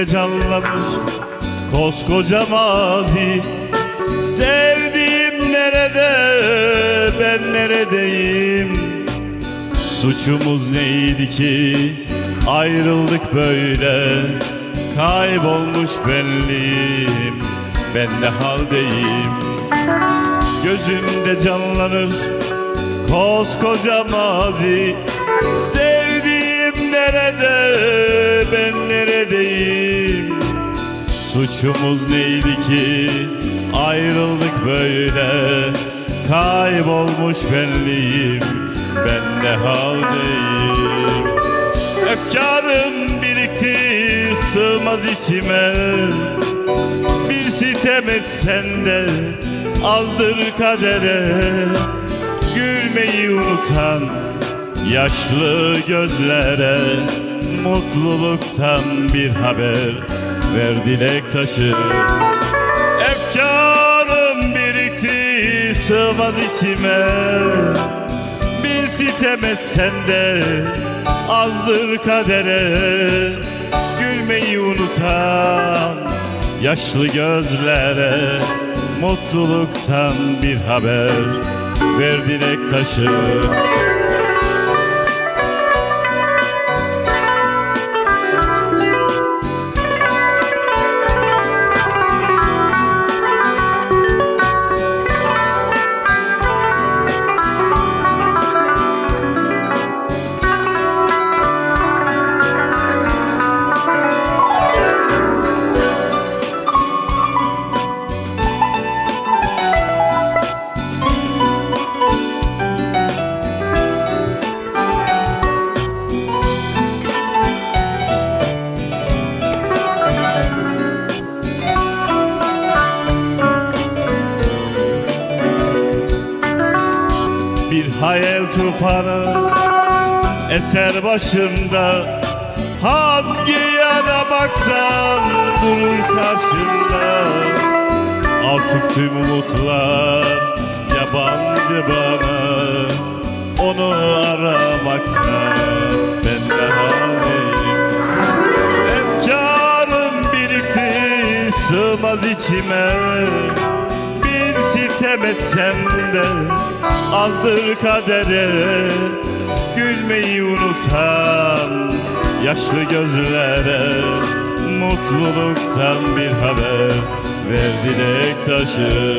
Gözümde canlanır koskoca mazi. Sevdiğim nerede ben neredeyim? Suçumuz neydi ki ayrıldık böyle? Kaybolmuş benliğim ben ne haldeyim? Gözümde canlanır koskoca mazi. Sevdiğim nerede Suçumuz neydi ki ayrıldık böyle? Kaybolmuş benliğim ben ne haldeyim. Efkarım birikti sığmaz içime. Bir sitem etsen de azdır kadere. Gülmeyi unutan yaşlı gözlere Mutluluktan bir haber ver dilek taşı. Efkarım birikti sığmaz içime. Bir sitem etsen de azdır kadere. Gülmeyi unutan yaşlı gözlere Mutluluktan bir haber. Ver dilek taşı Bir hayal tufanı eser başımda Hangi yana baksam durur karşımda Artık tüm umutlar yabancı bana. Onu aramakta ben de haliyim Efkarım birikti sığmaz içime Bir sitem etsem de azdır kadere. Gülmeyi unutan yaşlı gözlere Mutluluktan bir haber ver dilek taşı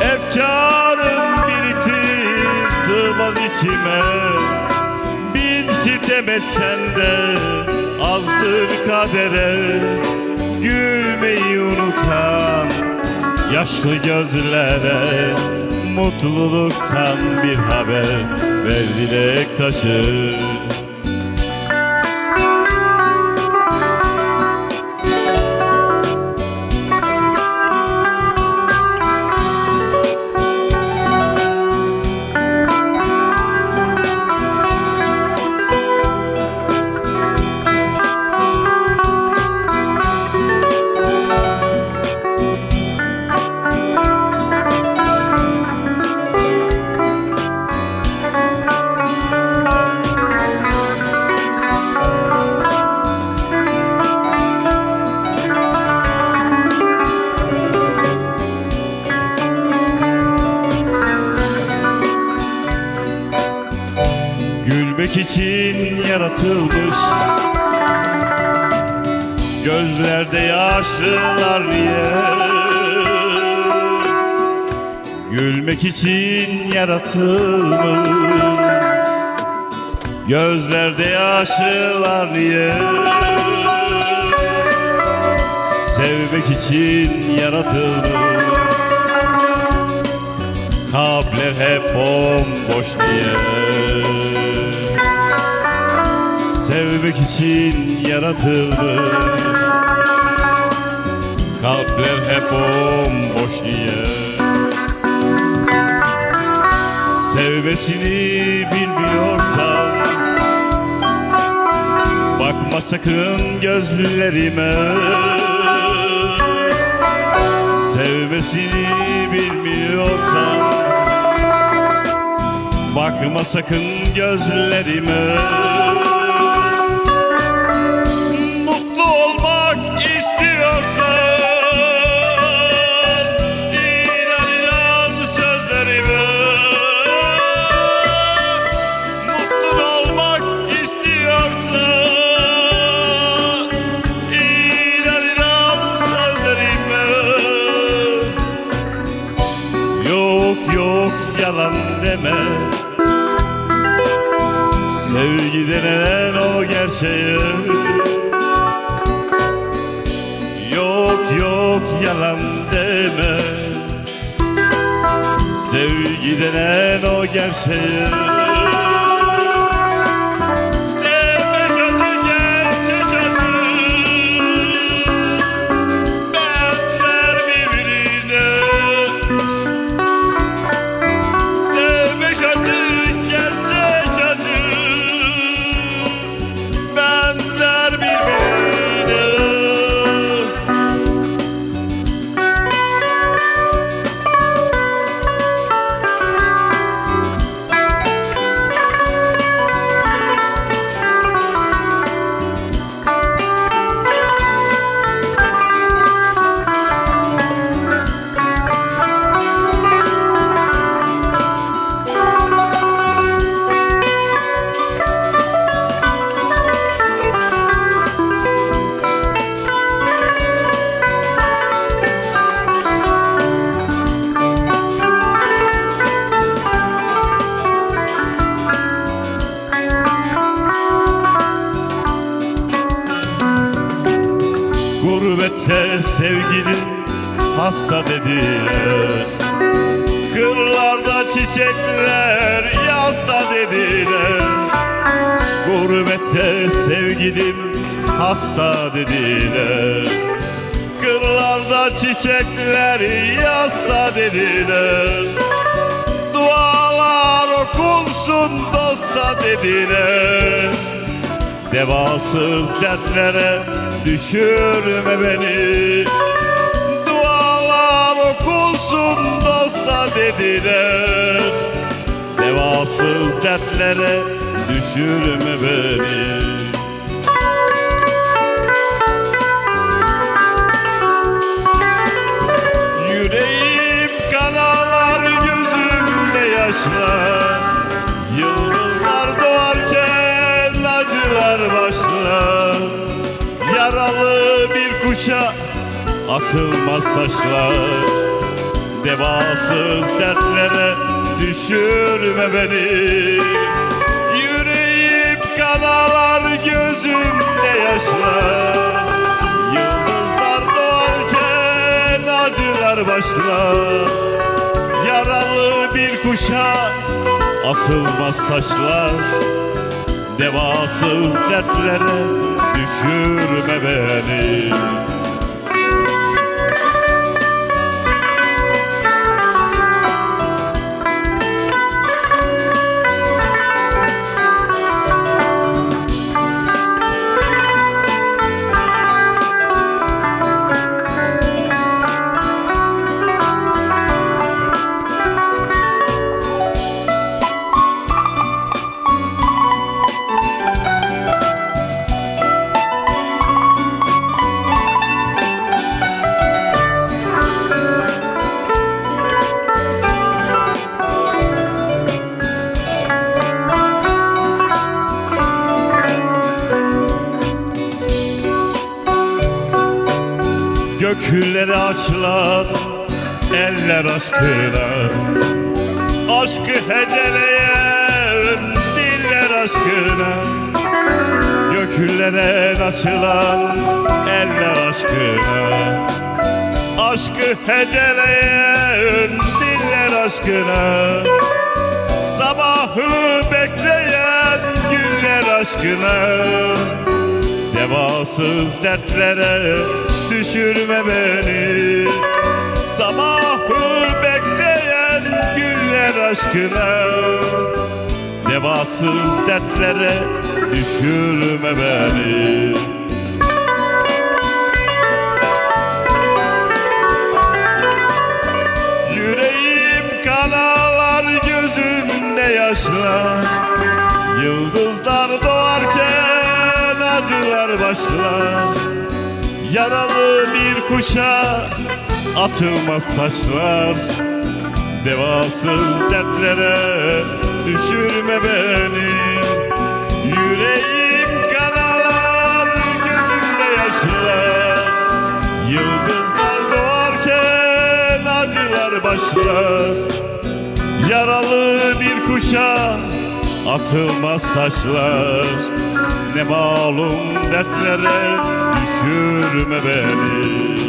Efkarım birikti sığmaz içime. Bin sitem etsen de azdır kadere. Gülmeyi unutan yaşlı gözlere Mutluluktan bir haber ver dilek taşı Gülmek için yaratılmış Gözlerde yaşlılar niye Sevmek için yaratılmış Kalpler hep bomboş diye. Sevmek için yaratıldı Kalpler hep bomboş diye Sevmesini bilmiyorsan Bakma sakın gözlerime. Sevmesini bilmiyorsan Bakma sakın gözlerime yalan deme. Sevgi denen o gerçeği Sevgilim hasta dediler. Kırlarda çiçekler yasta dediler. Dualar okunsun dosta dediler. Devasız dertlere düşürme beni. Dualar okunsun dosta dediler. Devasız dertlere düşürme beni atılmaz taşlar Devasız dertlere düşürme beni. Yüreğim kanalar gözümde yaşlar Yıldızlar doğarken acılar başlar. Yaralı bir kuşa atılmaz taşlar Devasız dertlere düşürme beni Gökleri açlar eller aşkına Aşkı heceleyen diller aşkına. Gökülere açılan eller aşkına. Aşkı heceleyen diller aşkına. Sabahı bekleyen güller aşkına. Devasız dertlere düşürme beni. Sabahı bekleyen güller aşkına. Devasız dertlere düşürme beni. Yüreğim kanalar gözümde yaşlar Yıldızlar doğarken acılar başlar Yaralı bir kuşa atılmaz taşlar Devasız dertlere düşürme beni. Yüreğim kanalar gözümde yaşlar. Yıldızlar doğarken acılar başlar. Yaralı bir kuşa atılmaz taşlar Ne malum dertlere düşürme beni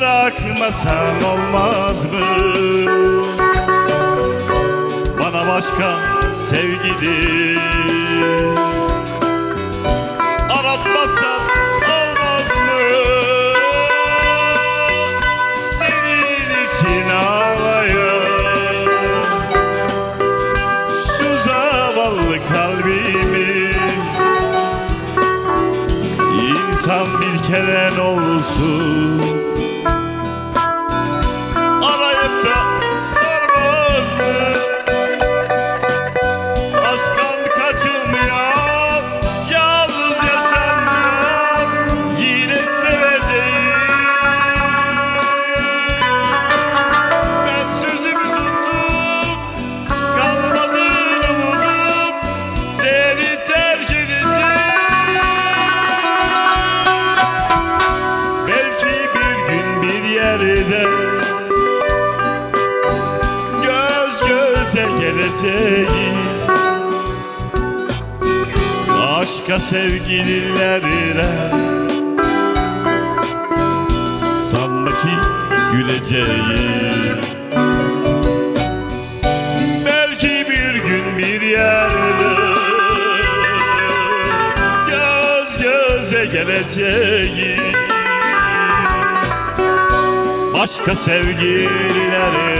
Bırakmasan olmaz mı? Bana başka sevgili Aratmasan olmaz mı? Senin için ağlayan Şu zavallı kalbimi İnsan bir kere ne geleceğiz Başka sevgililerle Sanma ki güleceğiz. Belki bir gün bir yerde Göz göze geleceğiz. Başka sevgililerle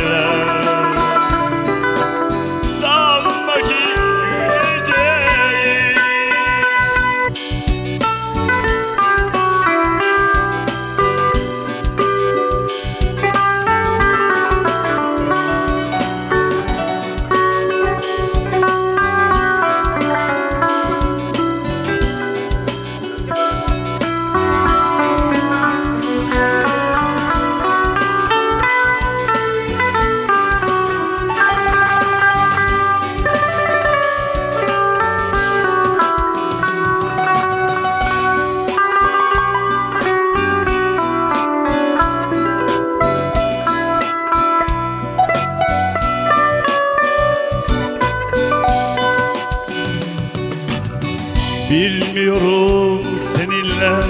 seninle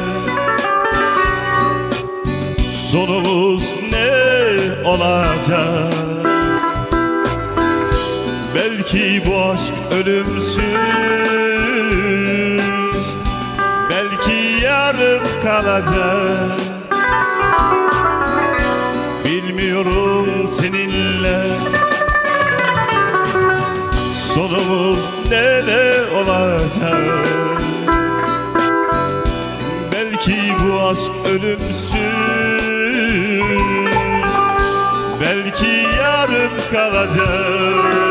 Sonumuz ne olacak? Belki bu aşk ölümsüz. Belki yarım kalacak Aşk ölümsüz. Belki yarım kalacak